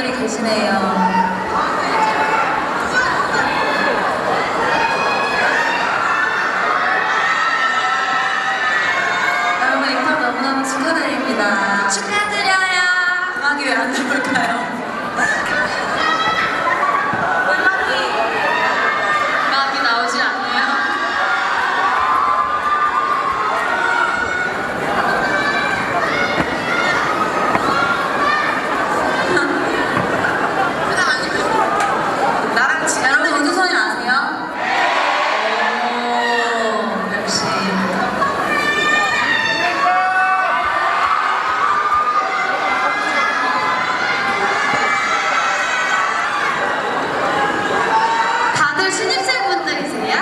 분들이 계시네요. 여러분 입학 너무너무 축하드립니다. 축하드려요. 음악이 왜 안 나올까요? 음악이 음악이 나오지 않네요. 나랑 지 여러분 우주선이 아세요? 오 역시 다들 신입생 분들이세요?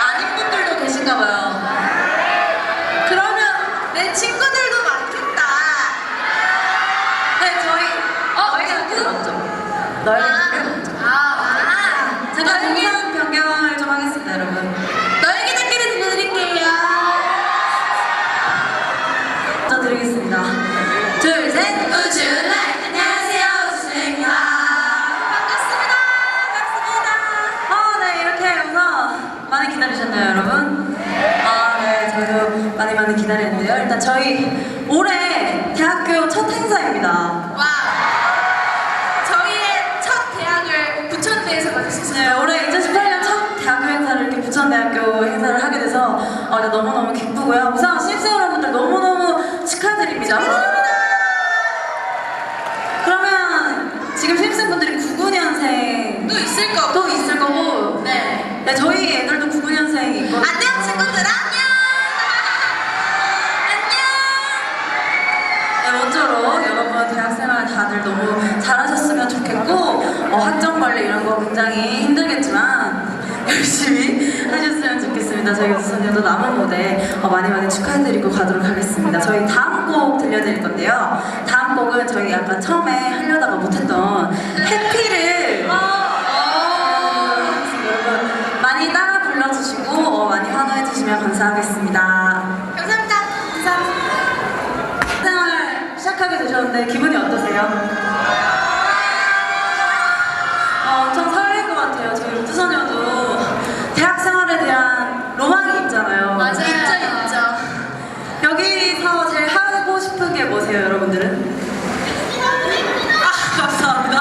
아닌 분들도 계신가 봐요. 그러면 내 친구들도 많겠다. 네, 저희 어, 저희가 그 먼저. 너희 아, 아, 잠깐 동선 변경을 좀 하겠습니다, 여러분. 너에게들끼리 들려드릴게요. 저 드리겠습니다. 둘, 셋, 우주 안녕하세요, 우주입니다. 반갑습니다. 반갑습니다. 어, 네, 이렇게 해서 많이 기다리셨나요, 여러분? 아, 네, 저도 많이 많이 기다렸는데요. 일단 저희 올해 대학교 첫 행사입니다. 와. 저희의 첫 대학을 부천대에서 맞을 수 있어요. 네, 올해 2018년 첫 대학교 행사를 이렇게 부천대학교 행사를 하게 돼서 어, 네, 너무너무 기쁘고요. 우선 신입생 여러분들 너무너무 축하드립니다. 그러면 지금 신입생분들이 99년생 또 있을 거고. 또 있을 거고 네. 네, 저희 애들도 99년생이 있거든요. 안녕 친구들 안 먼저로 여러분 대학생활 다들 너무 잘하셨으면 좋겠고 어, 학점 관리 이런 거 굉장히 힘들겠지만 열심히 하셨으면 좋겠습니다. 저희 우선녀도 남은 무대 어, 많이 많이 축하해드리고 가도록 하겠습니다. 저희 다음 곡 들려드릴 건데요. 다음 곡은 저희 약간 처음에 하려다가 못했던 해피를 어, 여러분 많이 따라 불러주시고 어, 많이 환호해주시면 감사하겠습니다. 시작하게 되셨는데 기분이 어떠세요? 어, 엄청 설렐 것 같아요. 저희 우주소녀도 대학 생활에 대한 로망이 있잖아요. 맞아요. 있죠, 있죠. 여기서 제일 하고 싶은 게 뭐세요, 여러분들은? 아, 감사합니다.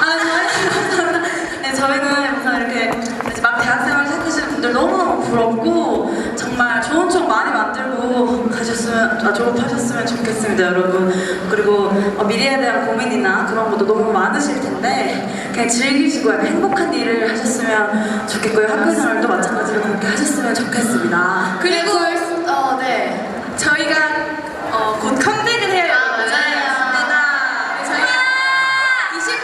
아, 저희는 감사합니다. 네, 저희는 우선 이렇게 이제 막 대학생활 시작하시는 분들 너무너무 부럽고 정말 좋은 추억 많이 만들고 가셨으면 아, 졸업하셨으면 좋겠습니다, 여러분. 그리고 어, 미래에 대한 고민이나 그런 것도 너무 많으실 텐데 그냥 즐기시고 약간 행복한 일을 하셨으면 좋겠고요. 학교 생활도 마찬가지로 그렇게 하셨으면 좋겠습니다. 그리고 어, 네. 저희가 어, 곧 컴백을 해요. 아, 맞아요. 네, 저희가 20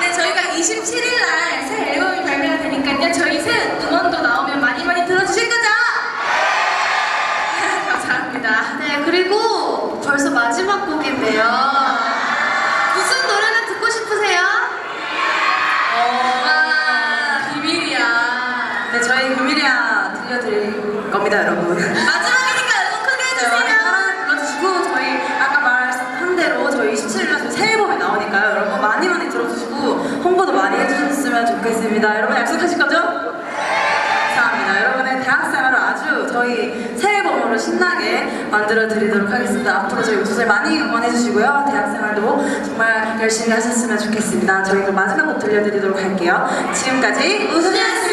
네, 저희가 27일 날 새 앨범이 발매가 되니까요. 저희 새 음원도 나오면 많이 많이 들어주실 거죠? 감사합니다. 네, 그리고 벌써 마지막 곡인데요. 무슨 노래를 듣고 싶으세요? 와, 비밀이야. 네, 저희 비밀이야 들려드릴 겁니다, 여러분. 마지막이니까 앨범 크게 네, 해주세요. 많이 사랑을 불러주시고 저희 아까 말한 대로 저희 27일날 저희 새 앨범이 나오니까요. 여러분 많이 많이 들어주시고 홍보도 많이 해주셨으면 좋겠습니다. 여러분 약속하실 거죠? 감사합니다. 여러분의 대학생활을 아주 저희 새 앨범으로 신나게 만들어 드리도록 하겠습니다. 앞으로 저희 우주소에 많이 응원해 주시고요. 대학생활도 정말 열심히 하셨으면 좋겠습니다. 저희 그럼 마지막 곡 들려드리도록 할게요. 지금까지 우수였습니다.